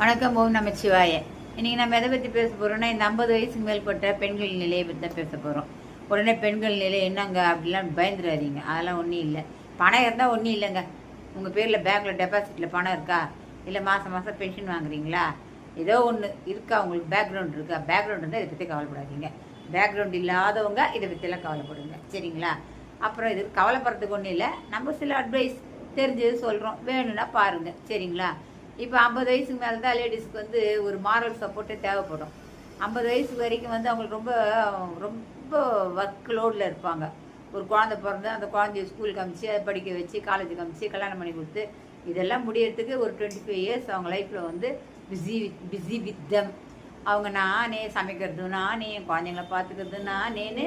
வணக்கம் ஓம் நமச்சிவாய. இன்றைக்கி நம்ம எதை பற்றி பேச போகிறோம்னா இந்த ஐம்பது வயசுக்கு மேற்பட்ட பெண்கள் நிலையை பற்றி தான் பேச போகிறோம் உடனே பெண்கள் நிலை என்னங்க அப்படிலாம் பயந்துடாதீங்க. அதெல்லாம் ஒன்றும் இல்லை. பணம் இருந்தால் ஒன்றும் இல்லைங்க. உங்கள் பேரில் பேங்க்கில் டெபாசிட்டில் பணம் இருக்கா? இல்லை மாதம் மாதம் பென்ஷன் வாங்குறீங்களா? ஏதோ ஒன்று இருக்கா? உங்களுக்கு பேக்ரவுண்ட் இருக்கா? பேக்ரவுண்ட் இருந்தால் இதை பற்றி கவலைப்படாதீங்க. பேக்ரவுண்ட் இல்லாதவங்க இதை பற்றிலாம் கவலைப்படுங்க. சரிங்களா? அப்புறம் இது கவலைப்படுறதுக்கு ஒன்றும் இல்லை. நம்ம சில அட்வைஸ் தெரிஞ்சது சொல்கிறோம் வேணும்னா பாருங்கள் சரிங்களா? இப்போ ஐம்பது வயசுக்கு மேலே தான் லேடிஸ்க்கு வந்து ஒரு மாரல் சப்போர்ட்டே தேவைப்படும். ஐம்பது வயசு வரைக்கும் வந்து அவங்களுக்கு ரொம்ப ரொம்ப ஒர்க் லோடில் இருப்பாங்க. ஒரு குழந்தை பிறந்து அந்த குழந்தைய ஸ்கூலுக்கு அமிச்சு அதை படிக்க வச்சு காலேஜுக்கு அமிச்சு கல்யாணம் பண்ணி கொடுத்து இதெல்லாம் முடியறதுக்கு ஒரு டுவெண்ட்டி ஃபைவ் இயர்ஸ் அவங்க லைஃப்பில் வந்து பிஸி பிஸி வித் தம் அவங்க நானே சமைக்கிறது நானே என் குழந்தைங்கள பார்த்துக்கிறது நானேன்னு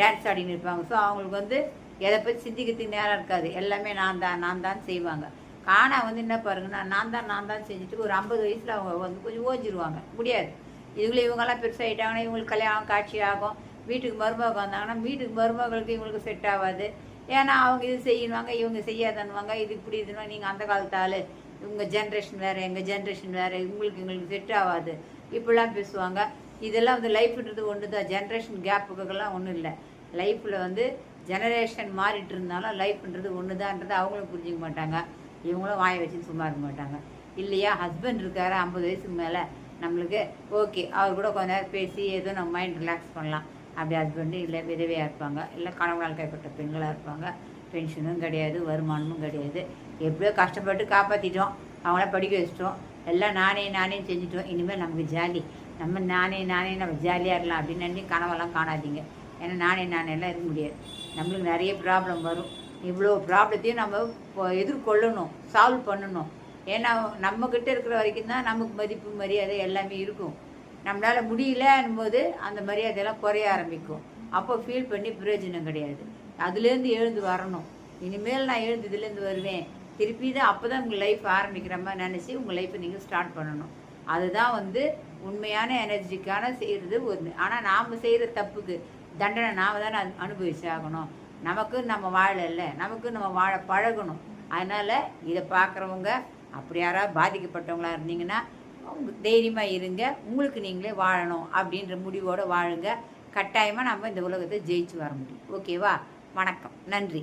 டான்ஸ் ஆடின்னு இருப்பாங்க. ஸோ அவங்களுக்கு வந்து எதை பற்றி சிந்திக்கிறதுக்கு நேரம் இருக்காது. எல்லாமே நான் தான் நான் தான் செய்வாங்க. ஆனால் வந்து என்ன பாருங்கன்னா நான் தான் நான் தான் செஞ்சுட்டு ஒரு ஐம்பது வயசில் அவங்க வந்து கொஞ்சம் ஓஞ்சிருவாங்க. முடியாது. இதுக்குள்ள இவங்கெல்லாம் பெருசாகிட்டாங்கன்னா இவங்களுக்கு கல்யாணம் காட்சி ஆகும். வீட்டுக்கு மருமக வந்தாங்கன்னா வீட்டுக்கு மருமகளுக்கு இவங்களுக்கு செட் ஆகாது. ஏன்னா அவங்க இது செய்யணுவாங்க இவங்க செய்யாதன்னுவாங்க. இது இப்படி இதுனா நீங்கள் அந்த காலத்து ஆள். உங்கள் ஜென்ரேஷன் வேறு எங்கள் ஜென்ரேஷன் வேறு. இவங்களுக்கு எங்களுக்கு செட் ஆகாது. இப்படிலாம் பேசுவாங்க. இதெல்லாம் வந்து லைஃப்ன்றது ஒன்று தான் ஜென்ரேஷன் கேப்புக்கெல்லாம் ஒன்றும் இல்லை. லைஃப்பில் வந்து ஜெனரேஷன் மாறிட்டு இருந்தாலும் லைஃப்ன்றது ஒன்று தான்ன்றது அவங்களும் புரிஞ்சிக்க மாட்டாங்க. இவங்களும் வாயை வச்சு சும்மா இருக்க மாட்டாங்க. இல்லையா? ஹஸ்பண்ட் இருக்காரு ஐம்பது வயசுக்கு மேலே. நம்மளுக்கு ஓகே அவர் கூட கொஞ்ச நேரம் பேசி ஏதோ நம்ம மைண்ட் ரிலாக்ஸ் பண்ணலாம். அப்படி ஹஸ்பண்டு இல்லை விதவையாக இருப்பாங்க. இல்லை கணவனால் கைப்பட்ட பெண்களாக இருப்பாங்க. பென்ஷனும் கிடையாது வருமானமும் கிடையாது. எப்படியோ கஷ்டப்பட்டு காப்பாற்றிட்டோம் அவங்கள படிக்க வச்சிட்டோம். எல்லாம் நானே நானே செஞ்சுட்டோம். இனிமேல் நமக்கு ஜாலி நம்ம நானே நானே நம்ம ஜாலியாக இருக்கலாம் அப்படின்னு நினைச்சு கனவெல்லாம் காணாதீங்க. ஏன்னா நானே நானே எல்லாம் இருக்க முடியாது. நம்மளுக்கு நிறைய ப்ராப்ளம் வரும். இவ்வளோ ப்ராப்ளத்தையும் நம்ம எதிர்கொள்ளணும் சால்வ் பண்ணணும். ஏன்னா நம்மக்கிட்ட இருக்கிற வரைக்கும் தான் நமக்கு மதிப்பு மரியாதை எல்லாமே இருக்கும். நம்மளால் முடியலன்னும்போது அந்த மரியாதையெல்லாம் குறைய ஆரம்பிக்கும். அப்போ ஃபீல் பண்ணி பிரயோஜனம் கிடையாது. அதுலேருந்து எழுந்து வரணும். இனிமேல் நான் எழுந்து இதுலேருந்து வருவேன். திருப்பி தான் அப்போ தான் உங்கள் லைஃப் ஆரம்பிக்கிற மாதிரி நினச்சி உங்கள் லைஃப்பை நீங்கள் ஸ்டார்ட் பண்ணணும். அதுதான் வந்து உண்மையான எனர்ஜிக்கான செய்கிறது ஒன்று ஆனால் நாம் செய்கிற தப்புக்கு தண்டனை நாம் தானே அனுபவிச்சாகணும் நமக்கு நம்ம வாழல நமக்கு நம்ம வாழ பழகணும். அதனால் இதை பார்க்குறவங்க அப்படி யாராவது பாதிக்கப்பட்டவங்களா இருந்தீங்கன்னா தைரியமாக இருங்க. உங்களுக்கு நீங்களே வாழணும் அப்படின்ற முடிவோடு வாழுங்க. கட்டாயமாக நம்ம இந்த உலகத்தை ஜெயிச்சு வர முடியும். ஓகேவா? வணக்கம். நன்றி.